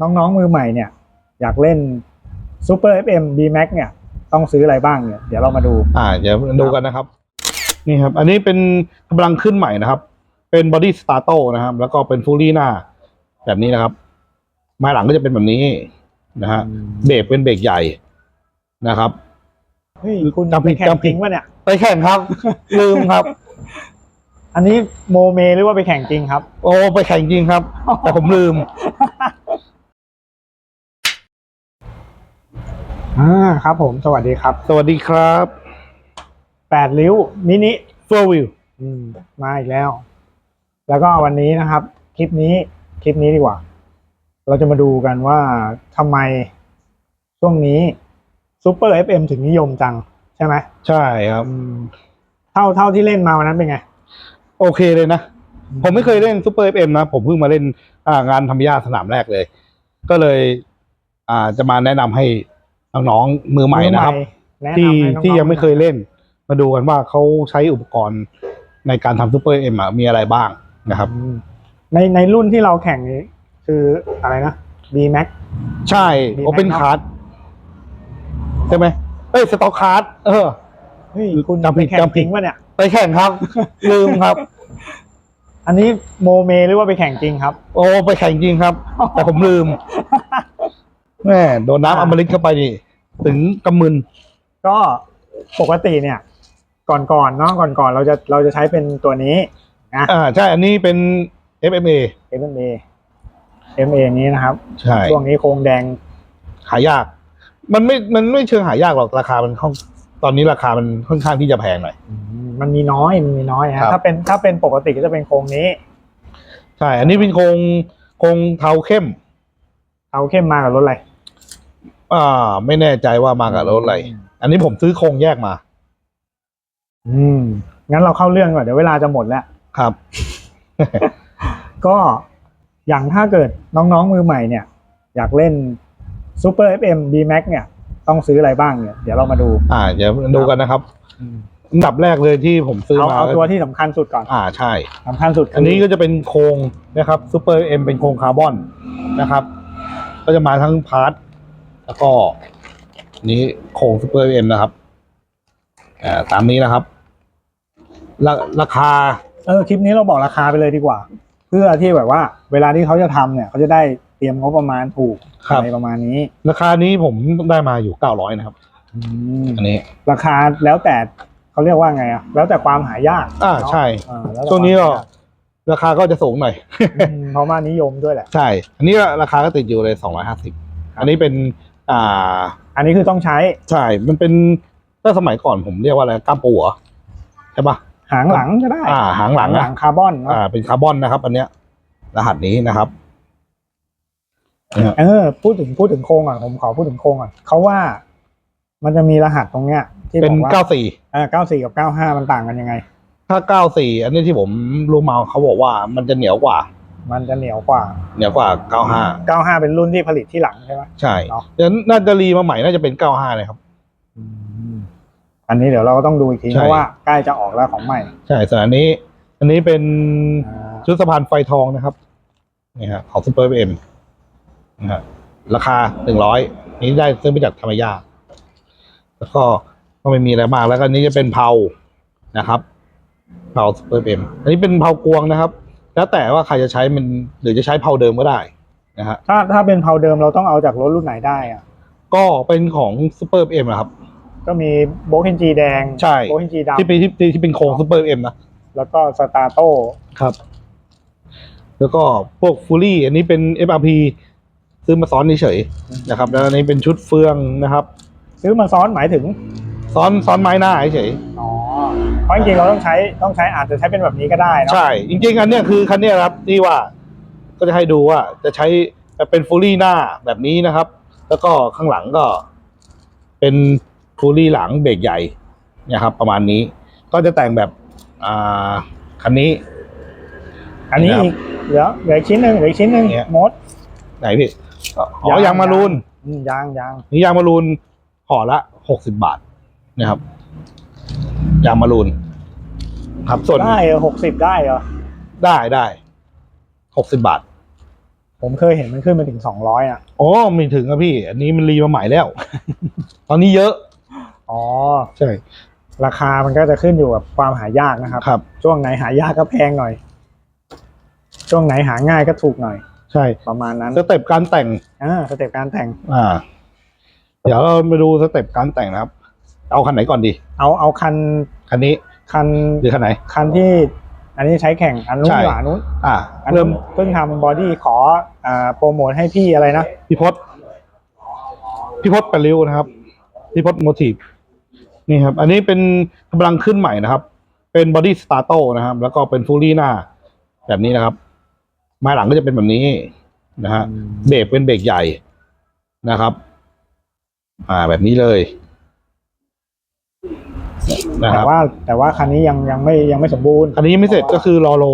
น้องๆมือใหม่เนี่ย อยากเล่น Super FM B Max เนี่ย ต้องซื้ออะไรบ้างเนี่ยเดี๋ยวเรามาดู อ่า เดี๋ยวดูกันนะครับ นี่ครับ อันนี้เป็นกำลังขึ้นใหม่นะครับ เป็นบอดี้สตาร์โตนะครับ แล้วก็เป็นฟูลี่หน้า แบบนี้นะครับไม้หลังก็จะเป็นแบบนี้นะฮะเบรกเป็นเบรกใหญ่นะครับเฮ้ยคุณจำผิดไปแข่งจำผิจริดงป่ะเนี่ย ไปแข่งครับ ลืมครับ อันนี้โมเมหรือว่าไปแข่งจริงครับ โอ้ไปแข่งจริงครับ แต่ผมลืม อ่าครับผมสวัสดีครับสวัสดีครับแปดริ้วมินิโฟวิวอืมมาอีกแล้ว แล้วก็วันนี้นะครับ คลิปนี้คลิปนี้ดีกว่า เราจะมาดูกันว่าทำไมช่วงนี้ Super FM ถึงนิยมจัง ใช่ไหมใช่ครับ อืมเท่าเท่าที่เล่นมาวันนั้นเป็นไง โอเคเลยนะ ผมไม่เคยเล่นซูเปอร์เอฟเอ็มนะ ผมเพิ่งมาเล่นอ่างานธรรมยาสนามแรกเลย ก็เลย อ่าจะมาแนะนำให้ น้องๆมือใหม่นะครับ แนะที่นำให้น้องๆที่ยังไม่เคยเล่น มาดูกันว่าเขาใช้อุปกรณ์ในการทำซูเปอร์เอ็มมีอะไรบ้างนะครับ อืมในในรุ่นที่เราแข่งนี้คืออะไรนะ B Max ใช่มีไหม โอเ n นเนาะคาร์ดใช่ไหมเอ้ยสต็อกคาร์ดเออ เฮ้ยคุณจำผิดไปแข่งจำผิจริดงป่ะเนี่ย ไปแข่งครับ ลืมครับ อันนี้โมเมหรือว่าไปแข่งจริงครับ โอ้ไปแข่งจริงครับ แต่ผมลืมแม่โดนน้ำอมฤตเข้าไปนี่ ถึงกำมึน ก็ปกติเนี่ย ก่อนๆเนาะก่อนๆเราจะเราจะใช้เป็นตัวนี้นะอ่าใช่อันนี้เป็น FMA MMA MA นี้นะครับใช่ช่วงนี้โครงแดงหายาก มันไม่มันไม่เชิงหายากหรอกราคามันค่อนตอนนี้ราคามันค่อนข้างที่จะแพงหน่อยอืมมันมีน้อยมันมีน้อยครัฮะบถ้าเป็นถ้าเป็นปกติก็จะเป็นโครงนี้ ใช่ อันนี้เป็นโครงโครงเทาเข้มเอาเข้มมากับรถอะไร อ่า ไม่แน่ใจว่ามากับรถอะไร อันนี้ผมซื้อโครงแยกมา อืม งั้นเราเข้าเรื่องก่อนเดี๋ยวเวลาจะหมดแล้ว ครับ ก็อย่างถ้าเกิดน้องๆมือใหม่เนี่ย อยากเล่น Super FM B Max เนี่ย ต้องซื้ออะไรบ้างเนี่ย เดี๋ยวเรามาดู อ่า เดี๋ยวดูกันนะครับอันดับแรกเลยที่ผมซื้อเอามาเอาตัวที่สำคัญสุดก่อน อ่าใช่สำคัญสุดคือันนี้ก็จะเป็นโครงนะครับซูเปอร์เอ็มเป็นโครงคาร์บอนนะครับ ก็จะมาทั้งพาร์ท แล้วก็นี้โครงซูเปอร์เอ็มนะครับอ่าตามนี้นะครับราราคาเออคลิปนี้เราบอกราคาไปเลยดีกว่า เพื่อที่แบบว่า เวลาที่เขาจะทำเนี่ยเขาจะได้เตรียมงบประมาณถูกครับอะไรประมาณนี้ ราคานี้ผมได้มาอยู่เก้าร้อยนะครับอืมอันนี้ ราคาแล้วแต่เขาเรียกว่าไงอะแล้วแต่ความหายากอ่าเนะใช่เออแล้แต่ช่วงนี้ก็ความหายากราคาก็จะสูงหน่อยอืมเพราะว่านิยมด้วยแหละ ใช่ อันนี้ราคาก็ติดอยู่เลยสองร้อยห้าสิบอันนี้เป็น อ่า อันนี้คือต้องใช้ใช่ มันเป็นถ้าสมัยก่อนผมเรียกว่าอะไรกล้ามปูเหรอใช่ปะหางหลังก็ได้อ่า หางหลังหนะลังคาร์บอนเนอะอ่า เป็นคาร์บอนนะครับ อันเนี้ย รหัสนี้นะครับ เออพูดถึงพูดถึงโครงก่อนผมขอพูดถึงโครงก่อนเขาว่า มันจะมีรหัสตรงเนี้ย ที่เป็นบอกว่าเก้าสี่เออเก้าสี่กับเก้าห้ามันต่างกันยังไง ถ้าเก้าสี่อันนี้ที่ผมรู้มาเขาบอกว่ามันจะเหนียวกว่า มันจะเหนียวกว่า เหนียวกว่าเก้าห้าเก้าห้าเป็นรุ่นที่ผลิตที่หลังใช่ไหมใช่เนาะดังนั้นน่าจะรีมาใหม่น่าจะเป็นเก้าห้าเลยครับ อันนี้เดี๋ยวเราก็ต้องดูอีกทีใช่เพราะว่าใกล้จะออกแล้วของใหม่ ใช่ส่วนอันนี้ อันนี้เป็นอ่าชุดสะพานไฟทองนะครับนี่ฮะของซูเปอร์เอ็มนะฮะราคาหนึ่งร้อยนี้ได้ซื้อมาจากธรรมยา แล้วก็ก็ไม่มีอะไรมากแล้วก็อันนี้จะเป็นเผานะครับเผาซูเปอร์เอ็มอันนี้เป็นเผากวงนะครับ แล้วแต่ว่าใครจะใช้มันหรือจะใช้เผาเดิมก็ได้นะฮะถ้าถ้าเป็นเพาเดิมเราต้องเอาจากรถรุ่นไหนได้อะก็เป็นของซูเปอร์เอ็มนะครับ ก็มีโบคินจีแดงใช่โบคินจีดที่เป็นที่ที่ที่เป็นโครงซูเปอร์เอ็มนะำแล้วก็สตาร์โต้ครับ แล้วก็พวกฟูลี่อันนี้เป็น FRP ซื้อมาซ้อนเฉยๆนะครับ แล้วอันนี้เป็นชุดเฟืองนะครับ ซื้อมาซ้อนหมายถึง ซ้อนซ้อนไม้หน้าเฉยอ๋อ เพราะจริงๆเราต้องใช้ต้องใช้อาจจะใช้เป็นแบบนี้ก็ได้ๆเนาะใช่ จริงๆอันเนี้ยคือคันเนี้ยครับที่ว่าก็จะให้ดูว่าจะใช้เป็นฟูลี่หน้าแบบนี้นะครับ แล้วก็ข้างหลังก็ เป็นฟูลี่หลังเบรกใหญ่นะครับ ประมาณนี้ ก็จะแต่งแบบอ่าคันนี้ อันนี้นะครับอีกเหลือเหลืออกชิ้นหนึ่งเหลืออกชิ้นหนึ่งเนี่ย มด ไหนพี่อ๋อยางมารูน อืมยางยางนี่ยางมารูนห่อละหกสิบาทนะครับ ยางมารูน ครับส่วนได้หกสิบได้เหรอ ได้ได้หกสิบาท ผมเคยเห็นมันขึ้นมาถึงสองร้อยอะอ๋อไม่ถึงครับพี่ อันนี้มันรีมาใหม่แล้ว ตอนนี้เยอะ อ๋อ ใช่ ราคามันก็จะขึ้นอยู่กับความหายากนะครับ ครับ ช่วงไหนหายากก็แพงหน่อย ช่วงไหนหาง่ายก็ถูกหน่อย ใช่ ประมาณนั้น สเต็ปการแต่ง อ่า สเต็ปการแต่ง อ่า เดี๋ยวเรามาดูสเต็ปการแต่งนะครับ เอาคันไหนก่อนดี เอาเอาคัน คันนี้คันหรือคันไหน คันที่อันนี้ใช้แข่งอันนู้นใช่ดีกว่าอันนู้นอ่าอันเริ่นู้มนเพิ่งทำบอดี้ขออ่าโปรโมทให้พี่อะไรนะพี่พศพี่พศปริวนะครับพี่พศโมทีฟนี่ครับ อันนี้เป็นกำลังขึ้นใหม่นะครับ เป็นบอดี้สตาร์โตนะครับ แล้วก็เป็นฟูลี่หน้า แบบนี้นะครับไม้หลังก็จะเป็นแบบนี้นะฮะ เบรกเป็นเบรกใหญ่นะครับ อ่าแบบนี้เลย นะคแต่รับว่าแต่ว่าคันนี้ยังยังไม่ยังไม่สมบูรณ์คันนี้ยังไม่เสร็จก็คือรอโล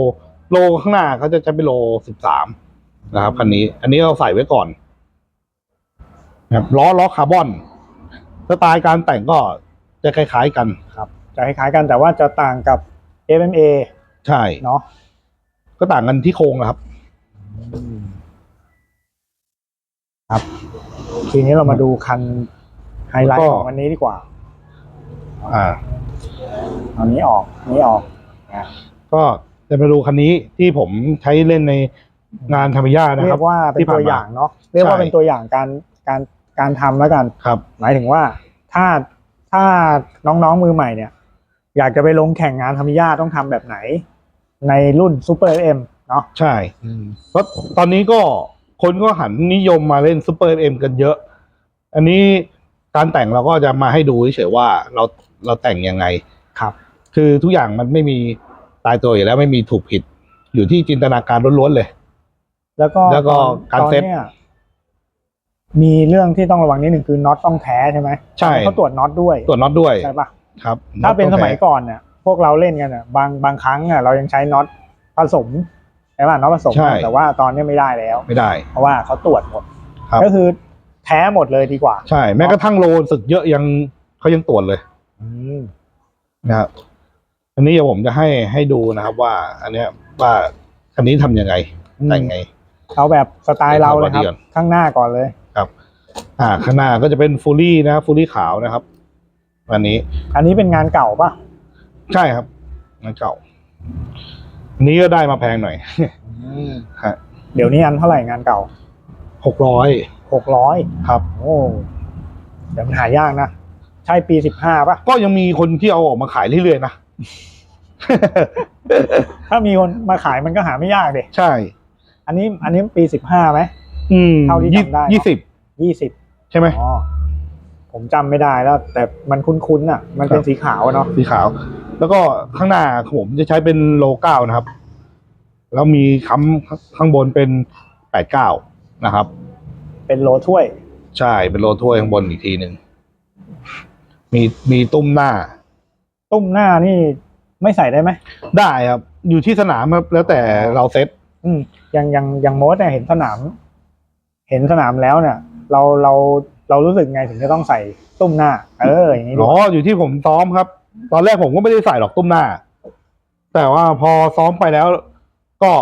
โลข้างหน้าเขาจะจะเป็นโลสิบสามนะครับคันนี้ อันนี้เราใส่ไว้ก่อนนะครับล้อล้อคาร์บอนสไตล์การแต่งก็จะคล้ายๆกันครับ จะคล้ายๆกันแต่ว่าจะต่างกับ FMA ใช่ เนาะก็ต่างกันที่โครงนะครับ ครับ ทีนี้เรามาดูคันไฮไลท์ก็ของวันนี้ดีกว่า อ่าเอานี้ออกนี้ออกนะก็จะมาดูคันนี้ที่ผมใช้เล่นในงานธรรมยานะคเรีรัยบ กว่าเป็นที่ผ่านตัวมาอย่างเนาะเรียกว่าใช่ เป็นตัวอย่างการการการทำแล้วกัน ครับ หมายถึงว่าถ้าถ้าน้องๆมือใหม่เนี่ย อยากจะไปลงแข่งงานธรรมิยาต้องทำแบบไหน ในรุ่น Super FM เนาะใช่เพราะตอนนี้ก็คนก็หันนิยมมาเล่นซูเปอร์เอ็มกันเยอะ อันนี้ การแต่งเราก็จะมาให้ดูเฉยๆว่าเราเราแต่งยังไงครับ คือทุกอย่างมันไม่มีตายตัวอยู่แล้วไม่มีถูกผิด อยู่ที่จินตนาการล้วนๆเลย แล้วก็แล้วก็ตอนการตอนเซ็ตเนี่ยมีเรื่องที่ต้องระวังนิดหนึ่งคือน็อตต้องแท้ใช่ไหมใช่เขาตรวจน็อตด้วยตรวจน็อตด้วยใช่ปะครับ ถ้าเป็นน็สอตมัยต้องแท้ก่อนเนี่ยพวกเราเล่นกันอะบางบางครั้งอะเรายังใช้น็อตผสมใช่ป่ะน็อตผสมใช่แต่ว่าตอนนี้ไม่ได้แล้ว ไม่ได้ เพราะว่าเขาตรวจหมดครับก็คือ แท้หมดเลยดีกว่า ใช่ แม้กระทั่งโลสึกเยอะยังเขายังตรวจเลยอืมนะครับอันนี้เดี๋ยวผมจะให้ให้ดูนะครับว่า อันเนี้ยว่าคันนี้ทำยังไงแต่งไง เอาแบบสไตล์เราเลยครับเดี๋ยวก่อนข้างหน้าก่อนเลยครับ อ่า ข้างหน้าก็จะเป็นฟูลี่นะครับฟูลี่ขาวนะครับ อันนี้ อันนี้เป็นงานเก่าปะใช่ครับ งานเก่าอันนี้ก็ได้มาแพงหน่อยฮะเดี๋ยวนี้อันเท่าไหร่งานเก่าหกร้อย หกร้อยครับ โอ้เดี๋ยวมันหายากนะ ใช่ปีสิบห้าปะก็ยังมีคนที่เอาออกมาขายเรื่อยๆนะ ถ้ามีคนมาขายมันก็หาไม่ยากเด็ใช่ อันนี้อันนี้ปีสิบห้าไหม อืมเท่าที่จำได้เนอะ ยี่สิบยี่สิบใช่ไหม อ๋อผมจำไม่ได้แล้ว แต่มันคุ้นๆอะ มันเป็นครับ สีขาวอะเนาะสีขาว แล้วก็ข้างหน้าของผมจะใช้เป็นโลเก้านะครับ แล้วมีค้ำข้างบนเป็นแปดเก้านะครับ เป็นโลถ้วย ใช่เป็นโลถ้วยข้างบนอีกทีหนึ่งมีมีตุ้มหน้า ตุ้มหน้านี่ไม่ใส่ได้ไหมได้ครับ อยู่ที่สนามครับแล้วแต่เราเซตอืมยังยังยังโมดเนี่ยเห็นสนาม เห็นสนามแล้วเนี่ย เราเราเรารู้สึกไงถึงจะต้องใส่ตุ้มหน้า เอออย่างนี้ดีอ๋กอว่าอยู่ที่ผมซ้อมครับ ตอนแรกผมก็ไม่ได้ใส่หรอกตุ้มหน้า แต่ว่าพอซ้อมไปแล้ว ก็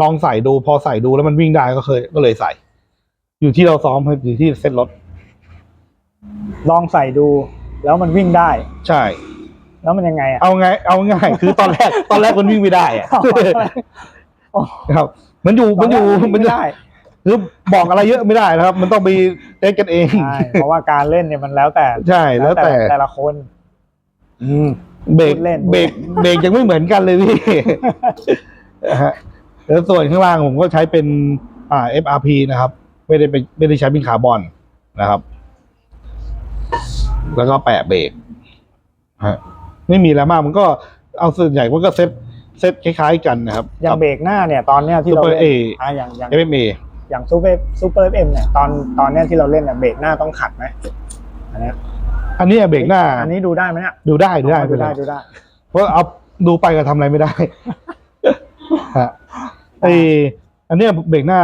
ลองใส่ดู พอใส่ดูแล้วมันวิ่งได้ก็เคยก็เลยใส่ อยู่ที่เราซ้อมครับอยู่ที่เส้นรถ ลองใส่ดู แล้วมันวิ่งได้ ใช่ แล้วมันยังไงอะเอาไง เอาง่ายคือตอนแรก ตอนแรกมันวิ่งไม่ได้อะอ๋อครับ มันอยู่มันอยู่ตมันไม่อยู่ได้คือบอกอะไรเยอะไม่ได้นะครับ มันต้องไปเต้นกันเองใช่เพราะว่าการเล่นเนี่ยมันแล้วแต่ใช่แล้วแต่แต่ละคน อืมเบรกพูดเล่นเบรกเบรกยังไม่เหมือนกันเลยพี่นะฮะแล้วส่วนข้างล่างผมก็ใช้เป็นอ่า FRP นะครับ ไม่ได้เป็นไม่ได้ใช้เป็นคาร์บอนนะครับ แล้วก็แปะเบรกฮะไม่มีอะไรมากมันก็เอาส่วนใหญ่มันก็เซ็ตเซ็ตคล้ายๆกันนะครับอย่างเบรกหน้าเนี่ยตอนเนี้ยที่ซูเราเปอร์เล่นเออะอย่างอย่าง FMA อย่างซูเปอร์ซูเปอร์เอ็มเนี่ยตอนตอนเนี้ยที่เราเล่นเนี่ยเบรกหน้าต้องขัดไหมอันเนี้ยอันนี้เบรกหน้า อันนี้ดูได้ไหมเนี่ยดูได้ดูได้ดูได้ดูได้เพราะเอาดูไปก็ทำอะไรไม่ได้ฮะไออันเนี้ยเบรกหน้า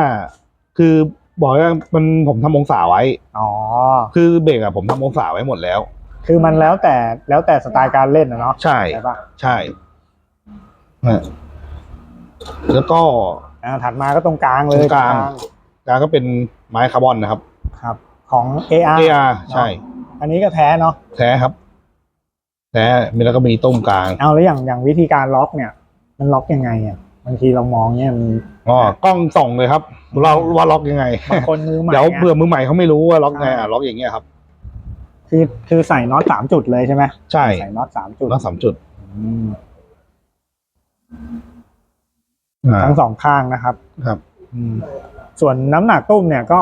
คือ บอกว่ามันผมทำองศาไว้ อ๋อ คือเบรกอะผมทำองศาไว้หมดแล้ว คือมันแล้วแต่แล้วแต่สไตล์การเล่นนะเนาะใช่ใช่ปะใช่ฮะแล้วก็อ่าถัดมาก็ตรงกลางเลยตรงกลางกลางก็เป็นไม้คาร์บอนนะครับ ครับ ของ AR AR ใช่ อันนี้ก็แท้เนาะแท้ครับแท้มีแล้วก็มีต้มกลาง เอาแล้วอย่างอย่างวิธีการล็อกเนี่ย มันล็อกยังไงอะบางทีเรามองเนี่ยมัน อ๋อกล้องส่องเลยครับ เราว่าล็อกยังไงบางคนมือใหม่เดี๋ยวไงเบื่อมือใหม่เขาไม่รู้ว่าล็อกไงอ่าอะล็อกอย่างเงี้ยครับ คือคือใส่น็อตสามจุดเลยใช่ไหมใช่ใส่น็อตสามจุดล็อกสามจุดอืมอ่าทั้งสองข้างนะครับ ครับอืมส่วนน้ำหนักตุ้มเนี่ยก็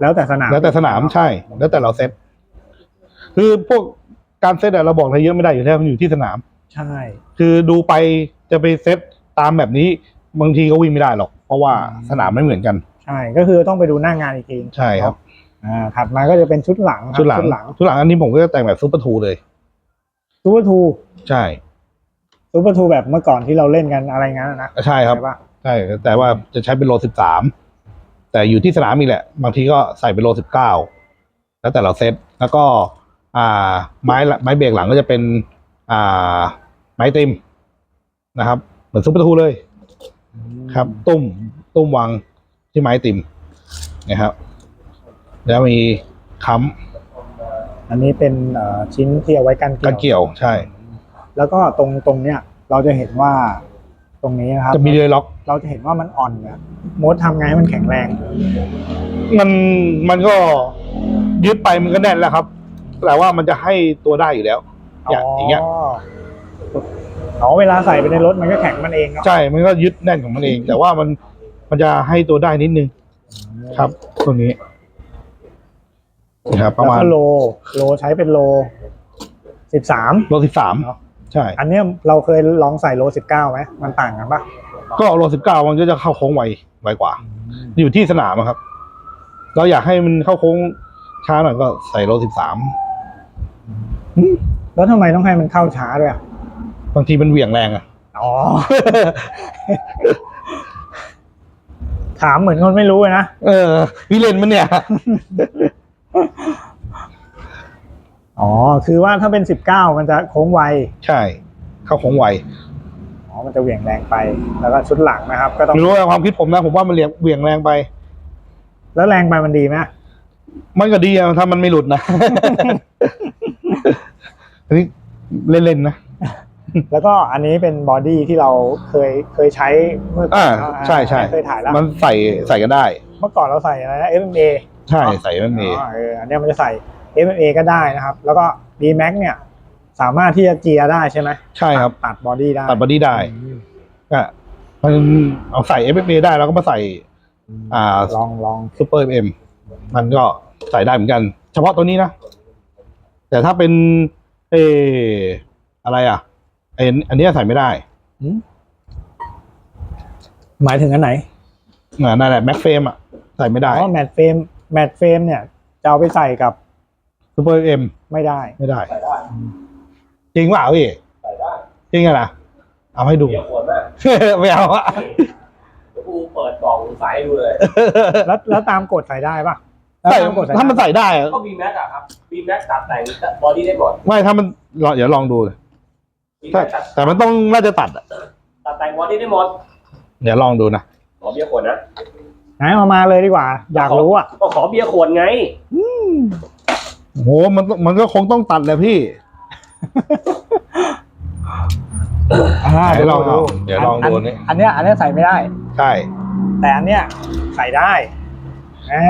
แล้วแต่สนาม แล้วแต่สนามใช่ แล้วแต่เราเซตคือพวกการเซตอะเราบอกอะไรเยอะไม่ได้อยู่แล้วมันอยู่ที่สนาม ใช่ คือดูไปจะไปเซตตามแบบนี้ บางทีก็วิ่งไม่ได้หรอก เพราะว่าสนามไม่เหมือนกัน ใช่ก็คือต้องไปดูหน้างานอีกทีใช่ครับอ่าถัดมาก็จะเป็นชุดหลังครับชุดหลังชุดหลังชุดหลังอันนี้ผมก็จะแต่งแบบซุปเปอร์ทูเลยซูเปอร์ทูใช่ซูเปอร์ทูแบบเมื่อก่อนที่เราเล่นกันอะไรงั้นนะใช่ครับใช่ปะใช่แต่ว่าจะใช้เป็นโลสิบสามแต่อยู่ที่สนามอีกแหละ บางทีก็ใส่เป็นโลสิบเก้าแล้วแต่เราเซตแล้วก็อ่าไม้ละไม้เบรกหลังก็จะเป็น อ่า ไม้ติมนะครับ เหมือนซุปเปอร์ทูเลย ครับ ตุ้มตุ้มวางที่ไม้ติมนะครับ แล้วมีค้อันนี้เป็นเอ่อชิ้นที่เอาไว้กันำกันเกี่ยวเกี่ยวใช่ แล้วก็ตรงตรงเนี้ยเราจะเห็นว่าตรงนี้นะครับจะมีเดยล็อก เราจะเห็นว่ามันอ่อนเนี่ยมดทำไงให้มันแข็งแรง มันมันก็ยึดไปมันก็แน่นแล้วครับ แต่ว่ามันจะให้ตัวได้อยู่แล้ว อย่างอย่างเงี้ย อ๋อเวลาใส่ไปในรถมันก็แข็งมันเองเนาะใช่มันก็ยึดแน่นของมันเอง แต่ว่ามันมันจะให้ตัวได้นิดนึงครับตรงนี้นะครับประมาณแล้วก็โลโลใช้เป็นโลสิบสามโลสิบสามเนาะใช่ อันเนี้ยเราเคยลองใส่โลสิบเก้าไหมมันต่างกันปะก็โลสิบเก้ามันก็จะเข้าโค้งไวไวกว่า อยู่ที่สนามอะครับ เราอยากให้มันเข้าโค้งช้าหน่อยก็ใส่โลสิบสามแล้วทำไมต้องให้มันเข้าช้าด้วยอะ บางทีมันเหวี่ยงแรงอะอ๋อ ถามเหมือนคนไม่รู้เลยนะ เออวิเลนมันเนี่ย อ๋อ คือว่าถ้าเป็นสิบเก้ามันจะโค้งไว ใช่ เข้าโค้งไวอ๋อ มันจะเหวี่ยงแรงไป แล้วก็ชุดหลังนะครับ ก็ต้อง ไม่รู้ว่าความคิดผมนะ ผมว่ามันเหวี่ยงเหวี่ยงแรงไป แล้วแรงไปมันดีไหมมันก็ดีอะถ้ามันไม่หลุดนะ อันนี้เล่นๆนะ แล้วก็อันนี้เป็นบอดี้ที่เราเคยเคยใช้เมื่อก่อ่าเนะใช่ใช่ เคยถ่ายแล้ว มันใส่ใส่กันได้ เมื่อก่อนเราใส่อะไรนะ MMA ใช่ใส่มันมีอ๋อเอออันเนี้ยมันจะใส่ MMA ก็ได้นะครับ แล้วก็ D Max เนี่ย สามารถที่จะเจียร์ได้ใช่ไหมใช่ครับตัดบอดี้ได้ตัดบอดี้ได้อืมก็มันเอาใส่ FFA ได้แล้วก็มาใส่ อ่าลองลองซูเปอร์เอ็มมันก็ใส่ได้เหมือนกัน เฉพาะตัวนี้นะ แต่ถ้าเป็น เอออะไรอะ ไออันเนี้ยใส่ไม่ได้อืมหมายถึงอันไหนอ่านั่นแหละแม็กเฟมอะใส่ไม่ได้อ๋อแมทเฟรมแมทเฟรมเนี่ยจะเอาไปใส่กับซูเปอร์เอ็มไม่ได้ ไม่ได้จริงเปล่าพี่จริงอะนะเอาให้ดู เดี๋ยว ขวดมากไม่เอาอะเดี๋ยวกูเปิดกล่องสายให้ดูเลย แล้วแล้วตามกฎใส่ได้ปะแล้วใส่ตามกฎใส่ถ้ามันได้ใส่ได้อะก็บีแม็กอะครับบีแม็กตัดแต่งบอดี้ได้หมดไม่ถ้ามันลองเดี๋ยวลองดู บีถ้าแม็กตัดแต่มันต้องน่าจะตัดอะตัดแต่งบอดี้ได้หมดเดี๋ยวลองดูนะขอเบียร์ขวดนะไหนเอามาเลยดีกว่า อยากรู้อะก็ขอเบียร์ขวดไงโหมันมันก็คงต้องตัดแหละพี่อ่าเดี๋ยวลองดูเดี๋ยวลองดูนนี่อันเนี้ย อันเนี้ยใส่ไม่ได้ใช่แต่อันเนี้ยใส่ได้อ่า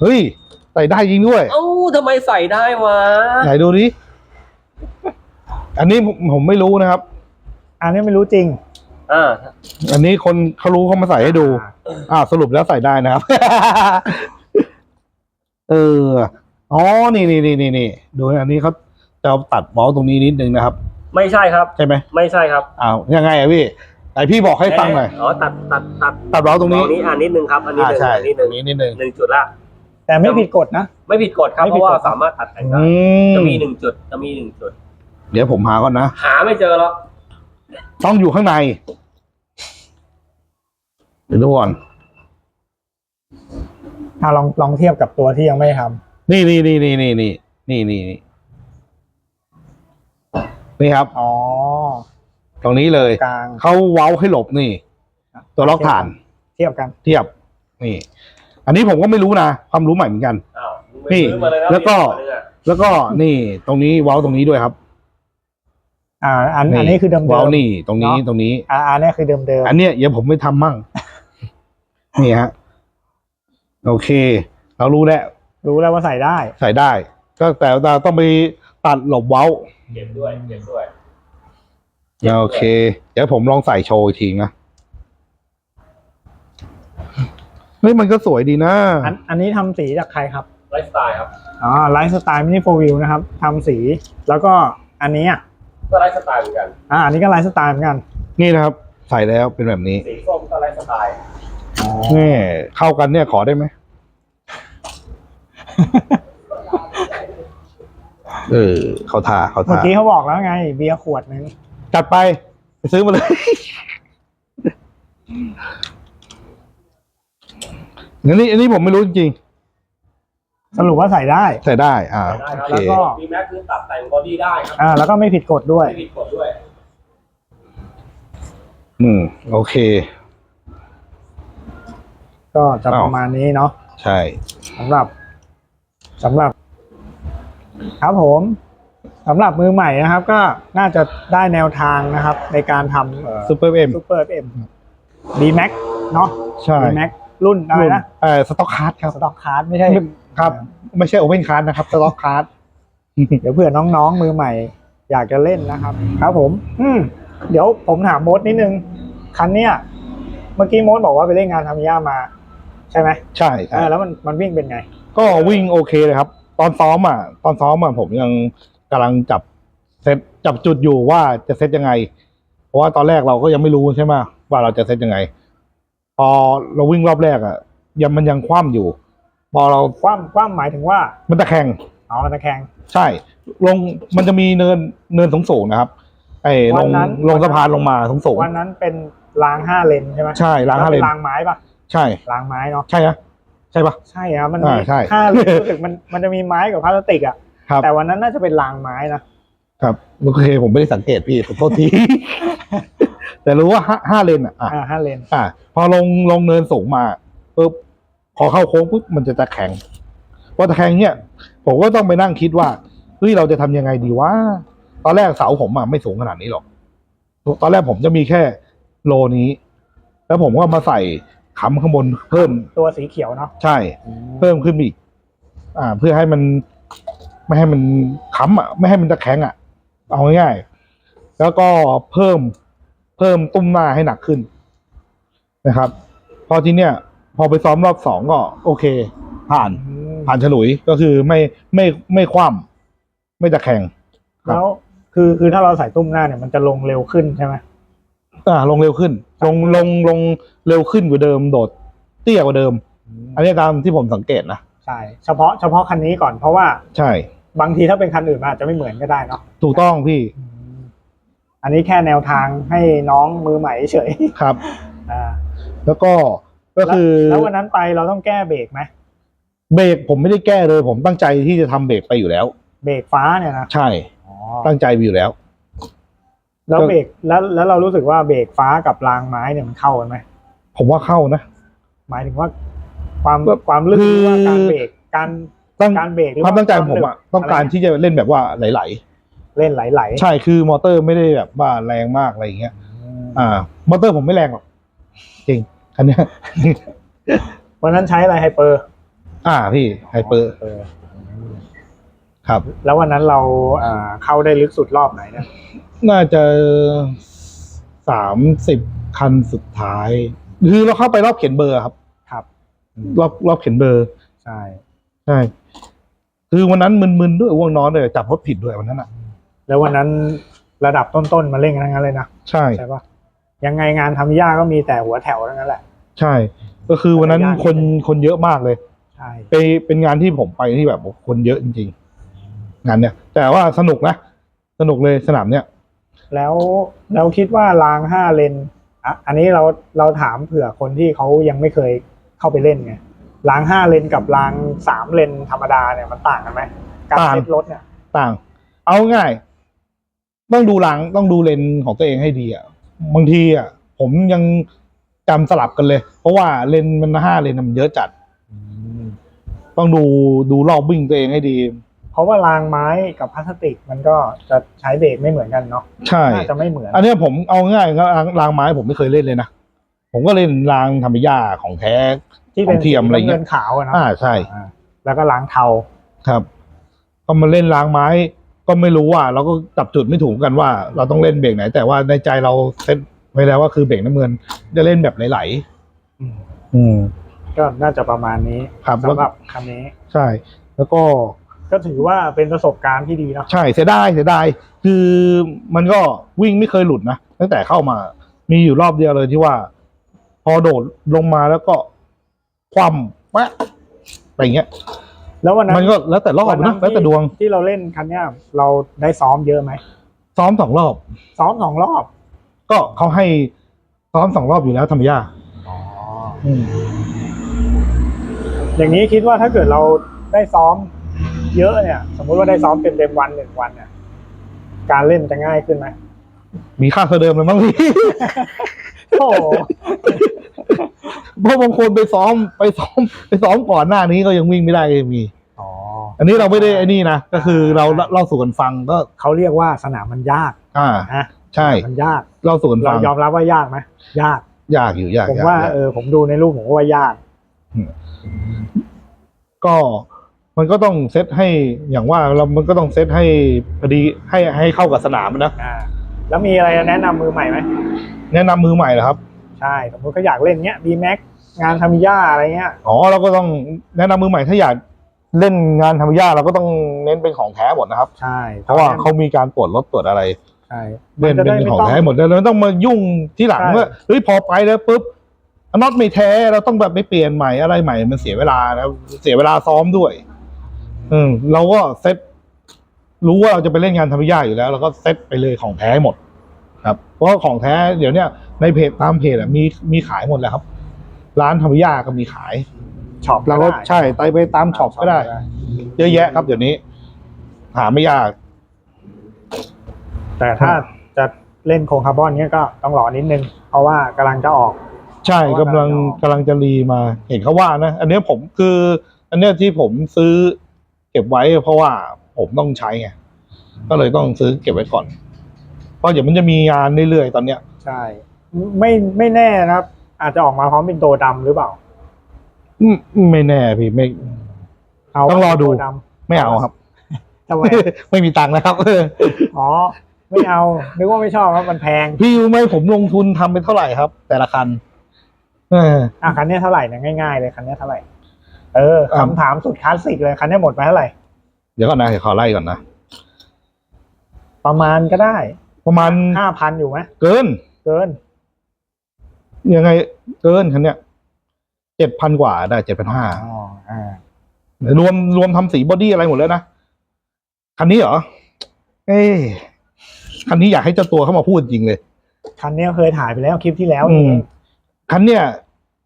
เฮ้ย ใส่ได้จริงด้วย เอ้าทำไมใส่ได้วะไหนดูดิ อันนี้ผมผมไม่รู้นะครับ อันนี้ไม่รู้จริง อ่าอันนี้คนเขารู้เขามาใส่ให้ดู อ่าสรุปแล้วใส่ได้นะครับ เอออ๋อนี่นี่นี่นี่นี่ดูอันนี้เขาจะเอาตัดเมาส์ตรงนี้นิดนึงนะครับ ไม่ใช่ครับ ใช่ไหมไม่ใช่ครับอ้าวยังไงอะพี่ไหนพี่บอกให้ฟังหน่อยอ๋อตัดตัดตัดตัดเมาส์ตรงนี้ตรงนี้อ่านิดนึงครับ อันนี้อ่าหนึ่งใช่อันนี้หตรนึ่งงนี้นิดนึงหนึ่งจุดละ แต่ไม่ผิดกฎนะ ไม่ผิดกฎครับไม่เพผิดราะกฎ ว่าสามารถตัดแต่งได้อืมจะมีหนึ่งจุดจะมีหนึ่งจุด เดี๋ยวผมหาก่อนนะ หาไม่เจอหรอกต้องอยู่ข้างใน เดี๋ยวดูก่อน อ่าลองลองเทียบกับตัวที่ยังไม่ทำนี่นี่นี่นี่นี่นี่นี่นี่นี่นี่ครับ อ๋อ ตรงนี้เลย กลาง เขาเว้าให้หลบนี่ ตัวล็อกฐานเทียบกัน เทียบ นี่ อันนี้ผมก็ไม่รู้นะ ความรู้ใหม่เหมือนกัน อ้าวมึงไปนี่ซื้อมาเยนะแล้วก็มีตัวหนึ่งอะแล้วก็นี่ตรงนี้เว้าตรงนี้ด้วยครับ อ่าอันอันนี้คือเดิมๆเว้านี่ตรงนี้เนาะตรงนี้ อ่าอันนี้คือเดิมเดิมอันเนี้ยเดี๋ยวผมไม่ทำมั่ง นี่ฮะ โอเค เรารู้แล้วรู้แล้วว่าใส่ได้ ใส่ได้ ก็แต่เราต้องไปตัดหลบเว้า เก็บด้วยเก็บด้วยโอเค เดี๋ยวผมลองใส่โชว์อีกทีนะ เฮ้ยมันก็สวยดีนะอันอันนี้ทำสีจากใครครับไลฟ์สไตล์ครับอ๋อไลฟ์สไตล์มินิโฟวิวนะครับทำสี แล้วก็อันนี้อะ ก็ไลฟ์สไตล์เหมือนกัน อ่าอันนี้ก็ไลฟ์สไตล์เหมือนกันนี่นะครับ ใส่แล้วเป็นแบบนี้สีส้มก็ไลฟ์สไตล์นี่เข้ากันเนี่ยขอได้ไหมเออเขาทาเขาเมื่อทากี้เขาบอกแล้วไง เบียร์ขวดนึงจัดไปไปซื้อมาเลย อันนี้อันนี้ผมไม่รู้จริง สรุปว่าใส่ได้ๆใส่ได้อ่าได้โอครับเคแล้วก็ มีแม็กคือตัดแต่งบอดี้ได้ครับอ่า แล้วก็ไม่ผิดกฎด้วย ไม่ผิดกฎด้วย อืมโอเค ก็จะอ้าวประมาณนี้เนาะใช่ สำหรับสำหรับ ครับผมสำหรับมือใหม่นะครับ ก็น่าจะได้แนวทางนะครับ ในการทำซูเปอร์เอ็มซูเปอร์เอ็มดีแม็กเนาะ ใช่ดีแม็กรุ่นอะไรนะเออสต็อกคาร์ดครับ สต็อกคาร์ดไม่ใช่ ครับ ไม่ใช่โอเพนคาร์ดนะครับสต็อกคาร์ดเดี๋ยวเผื่อน้องๆ มือใหม่ อยากจะเล่นนะครับ ครับผม อืมเดี๋ยวผมถามโมดนิดนึง คันเนี้ยเมื่อกี้โมดบอกว่าไปเล่นงานทำย่ามา ใช่ไหมใช่เอใช่อแล้วมันมันวิ่งเป็นไง ก็วิ่งโอเคเลยครับ ตอนซ้อมอะ ตอนซ้อมอะผมยังกำลังจับเซตจับจุดอยู่ว่าจะเซตยังไง เพราะว่าตอนแรกเราก็ยังไม่รู้ใช่ไหมว่าเราจะเซตยังไง พอเราวิ่งรอบแรกอะยังมันยังคว่ำอยู่ พอเราคว่ำคว่ำหมายถึงว่ามันตะแคงเอามันตะแคง ใช่ ลงมันจะมีเนินเนินสูงสูงๆนะครับไอ้ลวันงนั้น ลงสะพานลงมาสูงสูง วันนั้นเป็นรางห้าเลนใช่ไหมใช่รางห้าเลน แวป็รางไม้ปะใช่ รางไม้เนาะใช่นะใช่ปะ ใช่ครับมันอ่ามีใช่ ห้าเลนรู้สึกมันมันจะมีไม้กับพลาสติกอะครับแต่วันนั้นน่าจะเป็นรางไม้นะครับโอเคผมไม่ได้สังเกตพี่ขอโทษที แต่รู้ว่าห้าห้าเลนอะอะอ่าห้าเลน อะพอลงลงเนินสูงมาปุ๊บ พอเข้าโค้งปุ๊บมันจะตะแคงพอตะแคงเนี่ย ผมก็ต้องไปนั่งคิดว่าเฮ้ยเราจะทำยังไงดีว่าตอนแรกเสาผมอะไม่สูงขนาดนี้หรอก ตอนแรกผมจะมีแค่โลนี้ แล้วผมก็มาใส่ขำข้างบนเพิ่มตัวสีเขียวเนาะใช่ เพิ่มขึ้นอีก อ่า เพื่อให้มันไม่ให้มันค้ำอะ ไม่ให้มันตะแคงอะ เอาง่ายๆแล้วก็เพิ่มเพิ่มตุ้มหน้าให้หนักขึ้นนะครับ พอทีเนี้ย พอไปซ้อมรอบสองก็ โอเค ผ่านอืมผ่านฉลุยก็คือไม่ไม่ไม่คว่ำไม่ตะแคงครับแล้วคือคือถ้าเราใส่ตุ้มหน้าเนี่ยมันจะลงเร็วขึ้นใช่ไหมอ่าลงเร็วขึ้น ลงลงลงเร็วขึ้นกว่าเดิมโดด เตี้ยกว่าเดิม อันนี้ตามที่ผมสังเกตนะใช่เฉพาะเฉพาะคันนี้ก่อนเพราะว่า ใช่ บางทีถ้าเป็นคันอื่นมันอาจจะไม่เหมือนก็ได้เนาะถูกต้องพี่อันนี้แค่แนวทางให้น้องมือใหม่เฉยครับอ่าแล้วก็ ก็คือแล้วแล้ววันนั้นไปเราต้องแก้เบรกไหมเบรกผมไม่ได้แก้เลย ผมตั้งใจที่จะทำเบรกไปอยู่แล้ว เบรกฟ้าเนี่ยนะใช่อ๋อตั้งใจไปอยู่แล้ว แล้วเบรกแล้วแล้วเรารู้สึกว่าเบรกฟ้ากับรางไม้เนี่ยมันเข้ากันไหมผมว่าเข้านะหมายถึงว่า ความแบบความลื่นคือหรือว่าการเบรกการตั้งการเบรกหรือความตั้งใจของผมหนึอะต้องการะไที่จะเล่นแบบว่าไหลเล่นไหลๆใช่คือมอเตอร์ไม่ได้แบบว่าแรงมากอะไรอย่างเงี้ยๆอ่า มอเตอร์ผมไม่แรงหรอกจริง คันเนี้ยวันนั้นใช้อะไรไฮเปอร์ อ่าพี่ไฮเปอร์ครับ แล้ววันนั้นเราอ่าเข้าได้ลึกสุดรอบไหนเนี่ยน่าจะสามสิบคันสุดท้าย คือเราเข้าไปรอบเขียนเบอร์ครับ ครับ รอบรอบเขียนเบอร์ ใช่ ใช่ คือวันนั้นมึนๆด้วยว่วงนอนเลยจับรถผิดด้วยวันนั้นอะ แล้ววันนั้นระดับต้นๆมาเล่นกันทั้งนั้นเลยนะ ใช่ ใช่ปะยังไงงานทำยากก็มีแต่หัวแถวทั้งนั้นแหละ ใช่ ก็คือวันนั้นยากคนคนเยอะมากเลย ใช่ไปเป็นงานที่ผมไปที่แบบคนเยอะจริงๆงานเนี้ยแต่ว่าสนุกนะ สนุกเลยสนามเนี้ยแล้วเราคิดว่ารางห้าเลนอะอันนี้เราเราถามเผื่อคนที่เขายังไม่เคยเข้าไปเล่นไงรางห้าเลนกับรางสามเลนธรรมดาเนี่ยมันต่างกันไหมการต่างเซ็ตรถเนี่ยต่าง เอาง่ายต้องดูหลังต้องดูเลนส์ของตัวเองให้ดีอะบางทีอะผมยัง จำสลับกันเลย เพราะว่าเลนส์มันห้าเลนส์มันเยอะจัด ต้องดูดูรอบวิ่งตัวเองให้ดี เพราะว่ารางไม้กับพลาสติกมันก็จะใช้เบรกไม่เหมือนกันเนาะใช่ น่าจะไม่เหมือนอันเนี้ยผมเอาง่ายๆรางรางไม้ผมไม่เคยเล่นเลยนะ ผมก็เล่นรางธรรมยาของแท้ ที่เป็นของเทียมอะไรเงี้ยน้ำเงินขาวอะเนาะอ่าใช่ อ่าแล้วก็ล้างเทา ครับ ก็มาเล่นรางไม้ ก็ไม่รู้ว่า เราก็จับจุดไม่ถูกกันว่า เราต้องเล่นเบรกไหน แต่ว่าในใจเราเซ็ต ไว้แล้วว่าคือเบรกน้ำเงินจะเล่นแบบไหลอืม ๆอืม ก็น่าจะประมาณนี้ครับแล้วสำหรับคันนี้ ใช่ แล้วก็ ก็ถือว่าเป็นประสบการณ์ที่ดีเนาะใช่เสียดายเสียดายคือมันก็วิ่งไม่เคยหลุดนะตั้งแต่เข้ามา มีอยู่รอบเดียวเลยที่ว่า พอโดดลงมาแล้วก็ คว่ำแปะอะไรอย่างเงี้ย แล้ววันนั้นมันก็แล้วแต่รอบวันนั้นะนแล้วแต่ดวงที่เราเล่นคันเนี้ยเราได้ซ้อมเยอะไหมซ้อมสองรอบ ซ้อมสองรอบ ก็เขาให้ซ้อมสองรอบอยู่แล้วธรรมยาอ๋ออืมอย่างนี้คิดว่าถ้าเกิดเราได้ซ้อม เยอะเนี่ย สมมุติว่าได้ซ้อมเต็มเต็มๆวันหนึ่งวันเนี่ยการเล่นมันจะง่ายขึ้นไหมมีค่าเท่าเดิมเลยมั้งพี่ โอ้โหเพราะบางคนไปซ้อมไปซ้อมไปซ้อมก่อนหน้านี้ก็ยังวิ่งไม่ได้ก็ยังมี อ๋ออันนี้เราไม่ได้ไอ้นี่นะก็คือเราเล่าสู่กันฟังก็เขาเรียกว่าสนามมันยากอ่า นะ ใช่ มันยากเล่าสู่กันเราฟังยอมรับว่ายากไหมยาก ยากอยู่ยากผมยากว่ายากเออผมดูในรูปผมก็ว่ายาก ก็มันก็ต้องเซตให้อย่างว่าเรามันก็ต้องเซตให้พอดีให้ให้เข้ากับสนามนะอ่า แล้วมีอะไรแนะนำมือใหม่ไหมแนะนำมือใหม่เหรอครับ ใช่สมมติเขาอยากเล่นเนี้ย B Max งานทามิยาอะไรเงี้ย อ๋อเราก็ต้องแนะนำมือใหม่ถ้าอยากเล่นงานธรรมยาเราก็ต้องเน้นเป็นของแท้หมดนะครับ ใช่เพราะว่าเขามีการตรวจรถตรวจอะไร ใช่เล่นจะเป็นได้ไม่ของต้องแท้หมดแล้วเราไม่ต้องมายุ่งที่หลังใช่ว่าเฮ้ยพอไปแล้วปุ๊บน็อตไม่แท้เราต้องแบบไปเปลี่ยนใหม่อะไรใหม่ มันเสียเวลานะเสียเวลาซ้อมด้วย อืมเราก็เซ็ตรู้ว่าเราจะไปเล่นงานธรรมยาอยู่แล้วเราก็เซ็ตไปเลยของแท้หมด ครับ เพราะว่าของแท้เดี๋ยวเนี้ยในเพจตามเพจอะมีมีขายหมดแล้วครับ ร้านธรรมยาก็มีขายช็อปเราก็ได้ใช่ไปไปตามช็อปก็ได้ เยอะแยะครับเดี๋ยวนี้ หาไม่ยาก แต่ถ้าจะเล่นโครงคาร์บอนเนี้ยก็ต้องรอนิดนึง เพราะว่ากำลังจะออก ใช่เพราะกำว่าลังกำลังกำลังจะรีมา เห็นเขาว่านะ อันเนี้ยผมคือ อันเนี้ยที่ผมซื้อเก็บไว้เพราะว่าผมต้องใช้ไงก็เลยต้องซื้อเก็บไว้ก่อน เพราะเดี๋ยวมันจะมีงานเรื่อยๆตอนเนี้ย ใช่ ไม่ไม่แน่นะครับ อาจจะออกมาพร้อมเป็นตัวดำหรือเปล่า อืมไม่แน่พี่ไม่เอาต้องรอดูตัวดไม่เอาครับำทำไม ไม่มีตังค์นะครับ อ๋อ ไม่เอา นึกว่าไม่ชอบครับมันแพง พี่รู้ไหมผมลงทุนทำไปเท่าไหร่ครับ แต่ละคัน เออ อะคันเนี้ยเท่าไหร่เนี่ยง่ายๆเลยคันเนี้ยเท่าไหร่ เอออะ คำถามสุดคลาสสิกเลยคันเนี้ยหมดไปเท่าไหร่ เดี๋ยวก่อนนะเดี๋ยวขอไล่ก่อนนะ ประมาณก็ได้ประมาณห้าพันอยู่ไหมเกิน เกินยังไง เกินคันเนี้ยเจ็ดพันกว่าได้เจ็ดพันห้าอ๋ออ่ารวมรวมทำสีบอดี้อะไรหมดแล้วนะ คันนี้เหรอ เอ้ คันนี้อยากให้เจ้าตัวเข้ามาพูดจริงเลยคันเนี้ยเคยถ่ายไปแล้วคลิปที่แล้วอืนี่มคันเนี้ย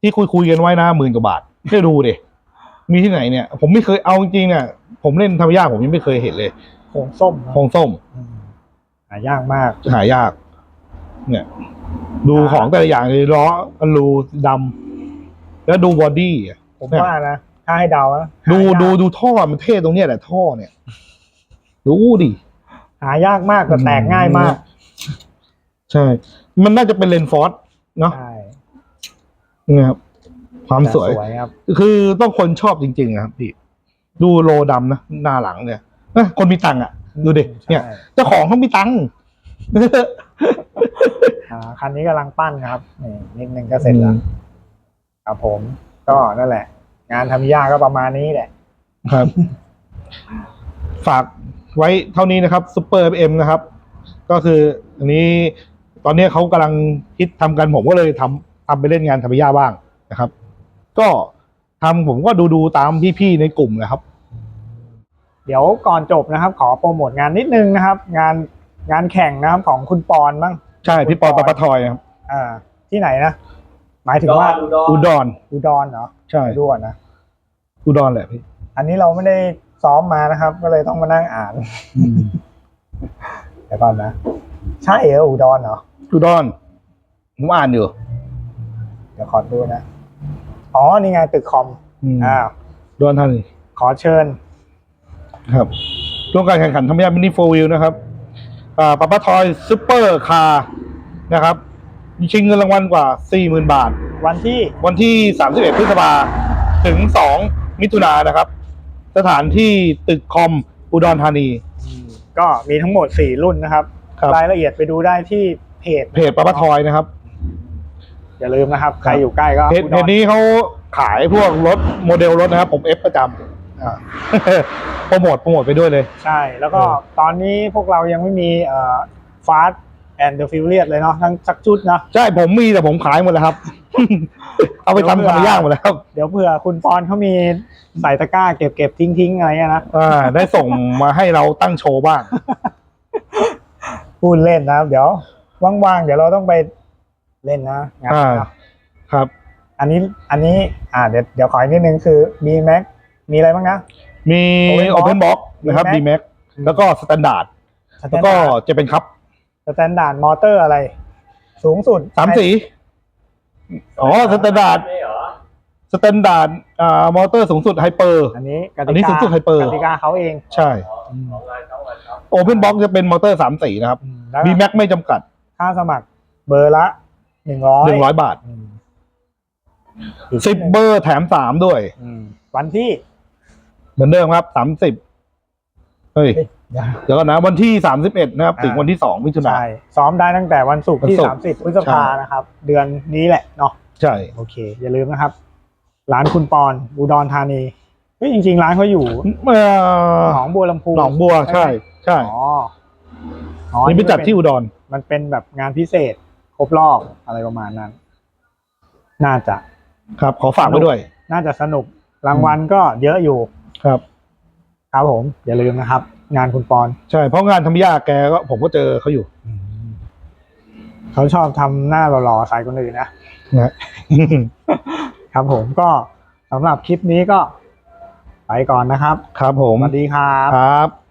ที่คุยคุยกันไว้นะหมื่นกว่าบาทให้ดูดิมีที่ไหนเนี่ย ผมไม่เคยเอาจริงๆเนี่ยผมเล่นธรรมยาผมยังไม่เคยเห็นเลยโคงส้มเนอะโครงส้มอืมหายากมาก หายาก เนี่ย ดูอ่าของแต่ละอย่างเลยล้ออลูดำแล้วดูบอดี้อะ ผมเนี่ย ว่านะถ้าให้เดานะดูหายากดูดูท่อมันเท่ตรงเนี้ยแหละท่อเนี่ย ดูดิ หายากมากแต่แตกง่ายมาก ใช่ มันน่าจะเป็นเลนส์ฟอร์สเนาะใช่นี่ครับความสวยแต่สวยครับ คือต้องคนชอบจริงๆนะครับพี่ ดูโลดำนะหน้าหลังเนี่ยนะคนมีตังค์อะ ดูดิเนี่ยใช่เจ้าของเขามีตังค์อ่าคันนี้กำลังปั้นครับนี่นิดนึงก็เสร็จแล้วครับผม ก็นั่นแหละ งานทำยากก็ประมาณนี้แหละ ครับ ฝาก ไว้เท่านี้นะครับซูเปอร์เอ็มนะครับ ก็คืออันนี้ตอนนี้เขากำลังคิดทำกันผมก็เลยทำทำไปเล่นงานธรรมยาบ้างนะครับ ก็ทำผมก็ดูดูๆตามพี่ๆในกลุ่มนะครับ เดี๋ยวก่อนจบนะครับ ขอโปรโมทงานนิดนึงนะครับ งานงานแข่งนะครับของคุณปอนบ้างใช่พี่ปอปะปะทอยครับอ่าที่ไหนนะหมายถึงว่าอุดรอุดรอุดรเหรอใช่ไปดูก่อนนะอุดรแหละพี่อันนี้เราไม่ได้ ซ้อมมานะครับ ก็เลยต้องมานั่งอ่านเดี๋ยวก่อนนะ ใช่เหรออุดรเหรออุดรผมอ่านอยู่ เดี๋ยวขอดูนะ อ๋อ นี่ไงตึกคอมอืมอ้าวอุดรธานีขอเชิญ ครับร่วมการแข่งขันธรรมยามินิโฟวิลนะครับอ่าปาปาทอยซูเปอร์คาร์นะครับชิงเงินรางวัลกว่า 40,000 บาท วันที่วันที่ 31 พฤษภาถึง 2 มิถุนายนนะครับ สถานที่ตึกคอมอุดรธานี ก็มีทั้งหมด 4 รุ่นนะครับ ครับ รายละเอียดไปดูได้ที่เพจเพจปาปาทอยนะครับ อย่าลืมนะครับ ใครอยู่ใกล้ก็เพจอุดเพรจนี้เขาขายพวกรถโมเดลรถนะครับ ผมเอฟประจำอ่า โปรโมทโปรโมทไปด้วยเลย ใช่ แล้วก็เออ ตอนนี้พวกเรายังไม่มีเอ่อฟาสแอนด์เดอะฟิวเลียเลยเนาะทั้งสักชุดเนาะ ใช่ผมมีแต่ผมขายหมดแล้วครับ เอาไปทำทำย่างหมดแล้วเดี๋ยวเผื่อคุณปอนเขามีใส่ตะกร้าเก็บเก็บทิ้งทิ้งๆอะไรเงี้ยนะอ่าได้ส่งมาให้เราตั้งโชว์บ้างพูดเล่นนะเดี๋ยวว่างๆเดี๋ยวเราต้องไปเล่นนะงานอ่าเนาะครับ อันนี้อันนี้อ่าเดี๋ยวเดี๋ยวขออีกนิดนึงคือมีแม็กมีอะไรบ้างนะ มี Open Open Box Box นะครับ D-Max D Max แล้วก็ Standard แล้วก็จะเป็นครับสแตนดาร์ดมอเตอร์อะไร สูงสุดสามสี อ๋อ Standard ไม่เหรอ Standard อ่ามอเตอร์สูงสุดไฮเปอร์ อันนี้กอันตินี้กาสูงสุด Hyper กติกาเขาเองใช่อ๋อของงานเขางานเขา Open Box จะเป็นมอเตอร์สามสีนะครับอืมแล้ว D Max ไม่จำกัดค่าสมัครเบอร์ละหนึ่งร้อยหนึ่งร้อยบาทสิบเบอร์แถมสามด้วย วันที่เหมือนเดิมครับสามสิบเฮ้ย เอ้ยเดี๋ยวเดี๋ยวก่อนนะวันที่สามสิบเอ็ดนะครับ ถึงอ่าวันที่สองมิถุนาใช่ ซ้อมได้ตั้งแต่วันศุกร์ที่ วันศุกร์สามสิบพฤษภาใช่ นะครับ เดือนนี้แหละเนาะใช่ โอเค อย่าลืมนะครับ ร้านคุณปอนอุดรธานีเฮ้ยจริง ๆ ร้านเขาอยู่เอ่อหนองบัวลำพูหนองบัวใช่ ใช่อ๋ออ๋อนี่ไปจัดที่อุดร มันเป็นแบบงานพิเศษ ครบรอบอะไรประมาณนั้น น่าจะ ครับ ขอฝากไว้ด้วย น่าจะสนุกรางวัลก็เยอะอยู่ครับ ครับผม อย่าลืมนะครับ งานคุณปอนใช่เพราะงานทำยากแกก็ผมก็เจอเขาอยู่เขาชอบทำหน้าหล่อๆใส่คนอื่นนะนะ ครับผมก็สำหรับคลิปนี้ก็ ไปก่อนนะครับ ครับผมสวัสดีครับ ครับ